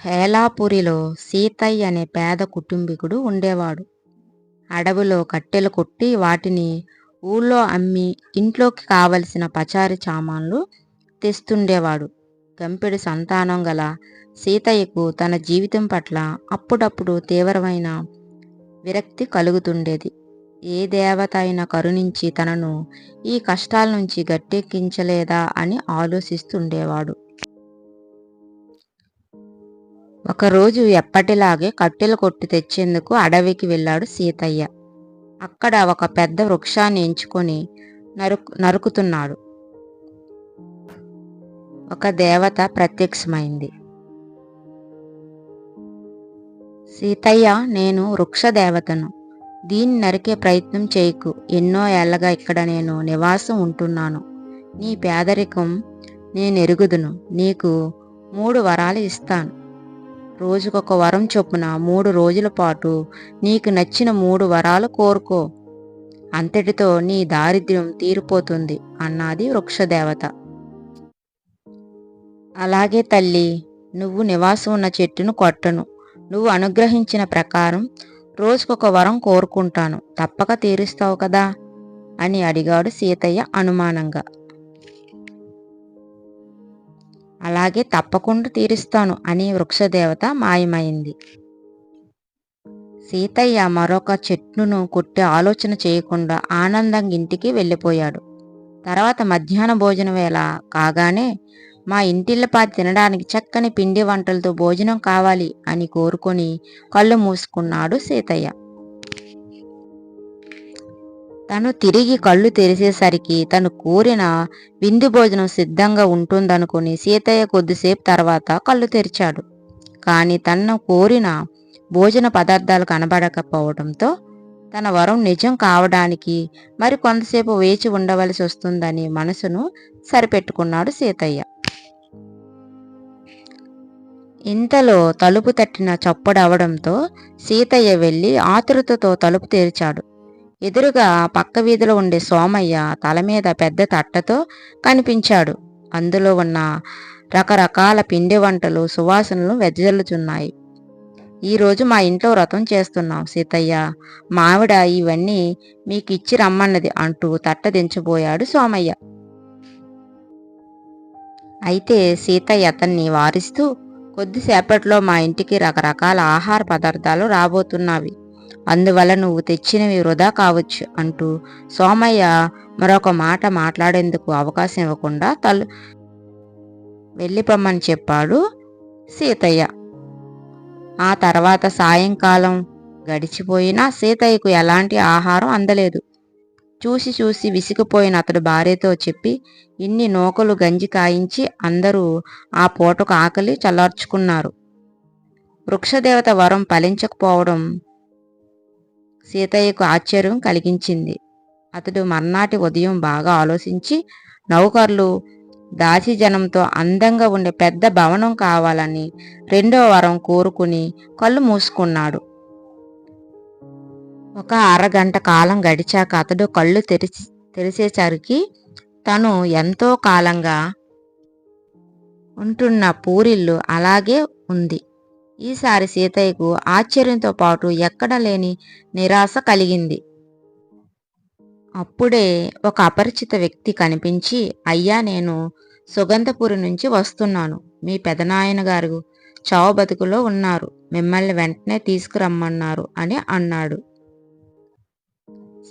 హేలాపురిలో సీతయ్య అనే పేద కుటుంబీకుడు ఉండేవాడు. అడవిలో కట్టెలు కొట్టి వాటిని ఊళ్ళో అమ్మి ఇంట్లోకి కావలసిన పచారి సామాన్లు తెస్తుండేవాడు. గంపెడు సంతానం గల సీతయ్యకు తన జీవితం పట్ల అప్పుడప్పుడు తీవ్రమైన విరక్తి కలుగుతుండేది. ఏ దేవత అయినా కరుణించి తనను ఈ కష్టాల నుంచి గట్టెక్కించలేదా అని ఆలోచిస్తుండేవాడు. ఒకరోజు ఎప్పటిలాగే కట్టెలు కొట్టి తెచ్చేందుకు అడవికి వెళ్ళాడు సీతయ్య. అక్కడ ఒక పెద్ద వృక్షాన్ని ఎంచుకొని నరుకు నరుకుతున్నాడు. ఒక దేవత ప్రత్యక్షమైంది. సీతయ్య నేను వృక్ష దేవతను. దీన్ని నరికే ప్రయత్నం చేయకు. ఎన్నో ఏళ్ళగా ఇక్కడ నేను నివాసం ఉంటున్నాను. నీ పేదరికం నేను ఎరుగుదును నీకు మూడు వరాలు ఇస్తాను. రోజుకొక వరం చొప్పున మూడు రోజుల పాటు నీకు నచ్చిన మూడు వరాలు కోరుకో. అంతటితో నీ దారిద్ర్యం తీరిపోతుంది అన్నది వృక్షదేవత. అలాగే తల్లి నువ్వు నివాసం ఉన్న చెట్టును కొట్టను. నువ్వు అనుగ్రహించిన ప్రకారం రోజుకొక వరం కోరుకుంటాను. తప్పక తీరుస్తావు కదా అని అడిగాడు సీతయ్య అనుమానంగా. అలాగే తప్పకుండా తీరుస్తాను అని వృక్షదేవత మాయమైంది. సీతయ్య మరొక చెట్టును కొట్టే ఆలోచన చేయకుండా ఆనందంగా ఇంటికి వెళ్ళిపోయాడు. తర్వాత మధ్యాహ్న భోజన వేళ కాగానే మా ఇంటిల్లపాతి తినడానికి చక్కని పిండి వంటలతో భోజనం కావాలి అని కోరుకొని కళ్ళు మూసుకున్నాడు సీతయ్య. తను తిరిగి కళ్ళు తెరిసేసరికి తను కోరిన విందు భోజనం సిద్ధంగా ఉంటుందనుకుని సీతయ్య కొద్దిసేపు తర్వాత కళ్ళు తెరిచాడు. కానీ తను కోరిన భోజన పదార్థాలు కనబడకపోవడంతో తన వరం నిజం కావడానికి మరి కొంతసేపు వేచి ఉండవలసి వస్తుందని మనసును సరిపెట్టుకున్నాడు సీతయ్య. ఇంతలో తలుపు తట్టిన చప్పుడవడంతో సీతయ్య వెళ్ళి ఆతృతతో తలుపు తెరిచాడు. ఎదురుగా పక్క వీధిలో ఉండే సోమయ్య తల మీద పెద్ద తట్టతో కనిపించాడు. అందులో ఉన్న రకరకాల పిండి వంటలు సువాసనలు వెజ్జల్లుచున్నాయి ఈరోజు మా ఇంట్లో వ్రతం చేస్తున్నాం సీతయ్య. మావిడ ఇవన్నీ మీకు ఇచ్చి రమ్మన్నది అంటూ తట్ట దించబోయాడు సోమయ్య. అయితే సీతయ్య అతన్ని వారిస్తూ కొద్దిసేపట్లో మా ఇంటికి రకరకాల ఆహార పదార్థాలు రాబోతున్నవి. అందువల్ల నువ్వు తెచ్చినవి వృధా కావచ్చు అంటూ సోమయ్య మరొక మాట మాట్లాడేందుకు అవకాశం ఇవ్వకుండా తలు వెళ్ళిపోమ్మని చెప్పాడు సీతయ్య. ఆ తర్వాత సాయంకాలం గడిచిపోయినా సీతయ్యకు ఎలాంటి ఆహారం అందలేదు. చూసి చూసి విసిగిపోయిన అతడు భార్యతో చెప్పి ఇన్ని నూకలు గంజి కాయించి అందరూ ఆ పూటకు ఆకలి చల్లార్చుకున్నారు. వృక్షదేవత వరం ఫలించకపోవడం సీతయ్యకు ఆశ్చర్యం కలిగించింది. అతడు మర్నాటి ఉదయం బాగా ఆలోచించి నౌకర్లు దాసి జనంతో అందంగా ఉండే పెద్ద భవనం కావాలని రెండో వారం కోరుకుని కళ్ళు మూసుకున్నాడు. ఒక అరగంట కాలం గడిచాక అతడు కళ్ళు తెరిచి తెరిచేసరికి తను ఎంతో కాలంగా ఉంటున్న పూరిల్లు అలాగే ఉంది. ఈసారి సీతయ్యకు ఆశ్చర్యంతో పాటు ఎక్కడ లేని నిరాశ కలిగింది. అప్పుడే ఒక అపరిచిత వ్యక్తి కనిపించి అయ్యా నేను సుగంధపురి నుంచి వస్తున్నాను. మీ పెదనాయన గారు చావు బతుకులో ఉన్నారు. మిమ్మల్ని వెంటనే తీసుకురమ్మన్నారు అని అన్నాడు.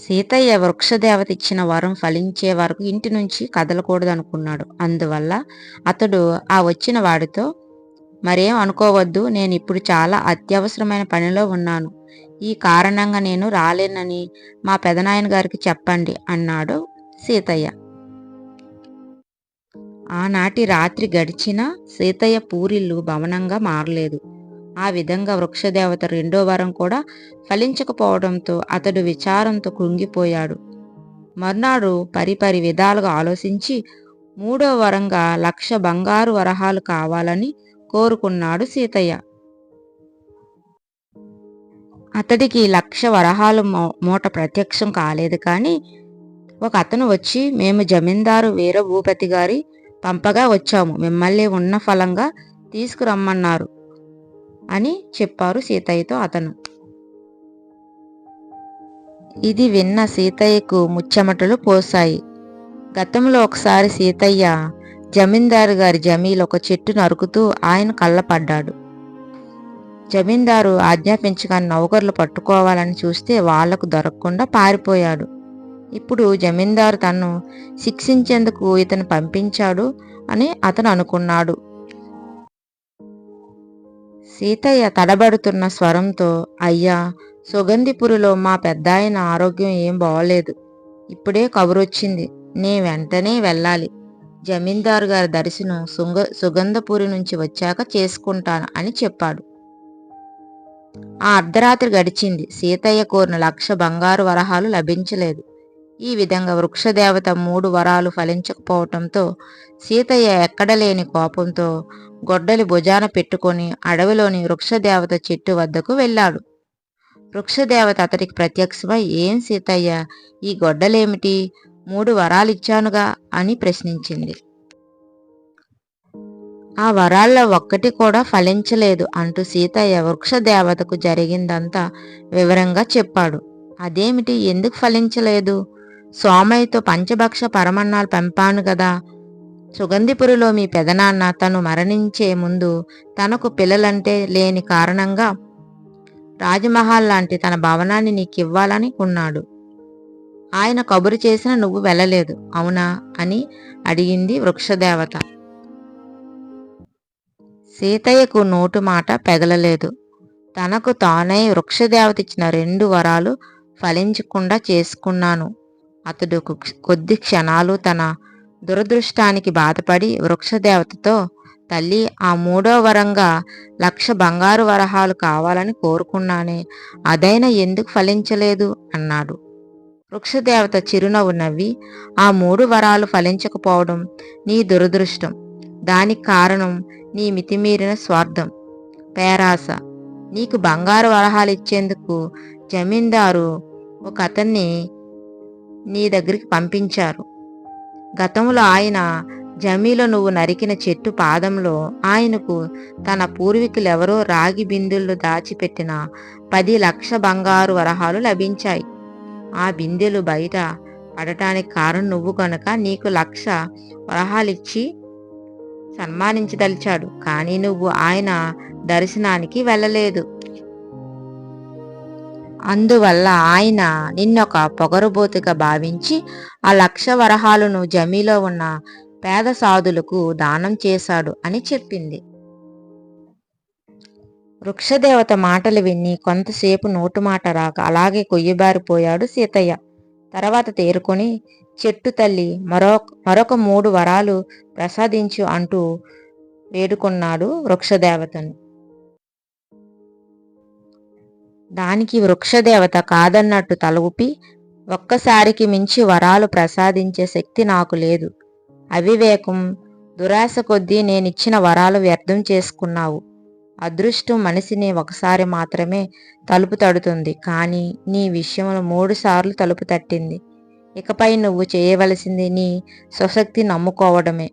సీతయ్య వృక్షదేవత ఇచ్చిన వరం ఫలించే వరకు ఇంటి నుంచి కదలకూడదనుకున్నాడు. అందువల్ల అతడు ఆ వచ్చిన వాడితో మరేం అనుకోవద్దు నేను ఇప్పుడు చాలా అత్యవసరమైన పనిలో ఉన్నాను. ఈ కారణంగా నేను రాలేనని మా పెదనాయన గారికి చెప్పండి అన్నాడు సీతయ్య. ఆనాటి రాత్రి గడిచిన సీతయ్య పూరిల్లు భవనంగా మారలేదు. ఆ విధంగా వృక్షదేవత రెండో వారం కూడా ఫలించకపోవడంతో అతడు విచారంతో కృంగిపోయాడు. మర్నాడు పరిపరి విధాలుగా ఆలోచించి మూడో వరంగా లక్ష బంగారు వరహాలు కావాలని కోరుకున్నాడు సీతయ్య. అతడికి లక్ష వరహాలు మూట ప్రత్యక్షం కాలేదు కానీ ఒక అతను వచ్చి మేము జమీందారు వీర భూపతి గారి పంపగా వచ్చాము. మిమ్మల్ని ఉన్న ఫలంగా తీసుకురమ్మన్నారు అని చెప్పారు సీతయ్యతో అతను. ఇది విన్న సీతయ్యకు ముచ్చమటలు పోసాయి గతంలో ఒకసారి సీతయ్య జమీందారు గారి జమీలు ఒక చెట్టు నరుకుతూ ఆయన కళ్ళపడ్డాడు. జమీందారు ఆజ్ఞాపించగానే నౌకర్లు పట్టుకోవాలని చూస్తే వాళ్ళకు దొరకకుండా పారిపోయాడు. ఇప్పుడు జమీందారు తను శిక్షించేందుకు ఇతను పంపించాడు అని అతను అనుకున్నాడు. సీతయ్య తడబడుతున్న స్వరంతో అయ్యా సుగంధిపురిలో మా పెద్దాయన ఆరోగ్యం ఏం బాగోలేదు ఇప్పుడే కబురొచ్చింది. నే వెంటనే వెళ్ళాలి. జమీందారు గారి దర్శనం సుగ సుగంధపురి నుంచి వచ్చాక చేసుకుంటాను అని చెప్పాడు. ఆ అర్ధరాత్రి గడిచింది. సీతయ్య కోరిన లక్ష బంగారు వరహాలు లభించలేదు. ఈ విధంగా వృక్షదేవత మూడు వరాలు ఫలించకపోవటంతో సీతయ్య ఎక్కడలేని కోపంతో గొడ్డలి భుజాన పెట్టుకొని అడవిలోని వృక్షదేవత చెట్టు వద్దకు వెళ్ళాడు. వృక్షదేవత అతడికి ప్రత్యక్షమై ఏం సీతయ్య ఈ గొడ్డలేమిటి? మూడు వరాలిచ్చానుగా అని ప్రశ్నించింది. ఆ వరాల్లో ఒక్కటి కూడా ఫలించలేదు అంటూ సీతయ్య వృక్షదేవతకు జరిగిందంతా వివరంగా చెప్పాడు. అదేమిటి? ఎందుకు ఫలించలేదు? సోమయ్యతో పంచభక్ష పరమన్నాలు పంపాను కదా. సుగంధిపురిలో మీ పెదనాన్న తను మరణించే ముందు తనకు పిల్లలంటే లేని కారణంగా రాజమహల్ లాంటి తన భవనాన్ని నీకివ్వాలని ఉన్నాడు ఆయన కబురు చేసిన నువ్వు వెళ్ళలేదు అవునా? అని అడిగింది వృక్షదేవత. సీతయ్యకు నోటు మాట పెగలలేదు. తనకు తానే వృక్షదేవత ఇచ్చిన రెండు వరాలు ఫలించకుండా చేసుకున్నాను. అతడు కొద్ది క్షణాలు తన దురదృష్టానికి బాధపడి వృక్షదేవతతో తల్లి ఆ మూడో వరంగా లక్ష బంగారు వరహాలు కావాలని కోరుకున్నానే అదైనా ఎందుకు ఫలించలేదు? అన్నాడు. వృక్షదేవత చిరునవ్వు నవ్వి ఆ మూడు వరాలు ఫలించకపోవడం నీ దురదృష్టం. దానికి కారణం నీ మితిమీరిన స్వార్థం. పేరాస నీకు బంగారు వరహాలు ఇచ్చేందుకు జమీందారు ఒక అతన్ని నీ దగ్గరికి పంపించారు. గతంలో ఆయన జమీలో నువ్వు నరికిన చెట్టు పాదంలో ఆయనకు తన పూర్వీకులెవరో రాగి బిందుల్లో దాచిపెట్టిన పది లక్ష బంగారు వరహాలు లభించాయి. ఆ బిందెలు బయట పడటానికి కారణం నువ్వు కనుక నీకు లక్ష వరహాలిచ్చి సన్మానించదలిచాడు. కానీ నువ్వు ఆయన దర్శనానికి వెళ్ళలేదు. అందువల్ల ఆయన నిన్నొక పొగరుబోతుగా భావించి ఆ లక్ష వరహాలను జమీలో ఉన్న పేద సాధులకు దానం చేశాడు అని చెప్పింది. వృక్షదేవత మాటలు విని కొంతసేపు నోటు మాట రాక అలాగే కొయ్యబారిపోయాడు సీతయ్య. తర్వాత తేరుకొని చెట్టు తల్లి మరో మరొక మూడు వరాలు ప్రసాదించు అంటూ వేడుకున్నాడు వృక్షదేవతను. దానికి వృక్షదేవత కాదన్నట్టు తల ఊపి ఒక్కసారికి మించి వరాలు ప్రసాదించే శక్తి నాకు లేదు. అవివేకం దురాశ కొద్దీ నేనిచ్చిన వరాలు వ్యర్థం చేసుకున్నావు. అదృష్టం మనిషిని ఒకసారి మాత్రమే తలుపు తడుతుంది. కానీ నీ విషయంలో మూడు సార్లు తలుపు తట్టింది. ఇకపై నువ్వు చేయవలసింది నీ స్వశక్తి నమ్ముకోవడమే.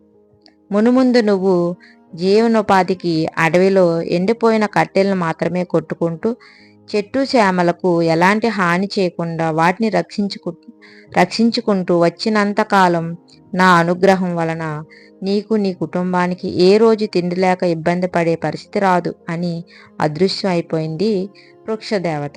మునుముందు నువ్వు జీవనోపాధికి అడవిలో ఎండిపోయిన కట్టెలను మాత్రమే కొట్టుకుంటూ చెట్టు చేమలకు ఎలాంటి హాని చేయకుండా వాటిని రక్షించుకు రక్షించుకుంటూ వచ్చినంతకాలం నా అనుగ్రహం వలన నీకు నీ కుటుంబానికి ఏ రోజు తిండి లేక ఇబ్బంది పడే పరిస్థితి రాదు అని అదృశ్యం అయిపోయింది వృక్షదేవత.